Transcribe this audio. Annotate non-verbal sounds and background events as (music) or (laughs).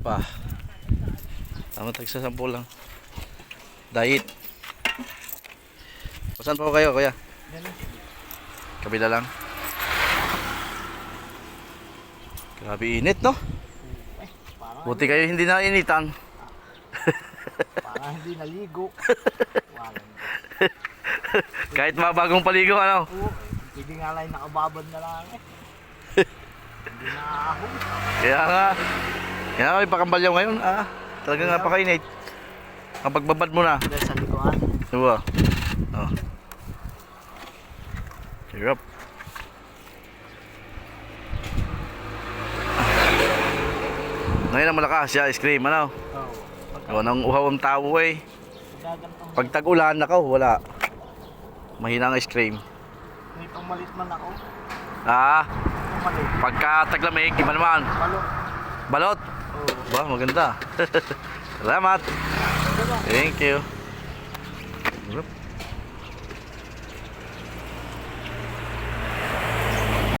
pa. Tama tagsasampu lang. Diet. Saan po kayo, kuya? Kabila lang. Grabe init, no? Buti kayo hindi nainitan. parang hindi naligo. (laughs) Kahit mabagong paligo, ano? Eh. Hindi nga lang nakababad na lang eh. (laughs) hindi na ako. Kaya nga. Nga may pakambalyaw ngayon. Ah, talagang napakainit. Kapag babad mo na. Dahil sa likuan. Diba? Oh. Hirap. Ngayon ang malakas siya, ice cream, ano? Oo. Pagka Gawa ng uhaw ang tao eh. Pag tag-ulan, nakaw, wala. Mahina ang ice cream. may pamalit man ako. Ah, Pamalit. pagka taglamig, iba naman. Balot. Balot. Ba, maganda. (laughs) Salamat. Thank you.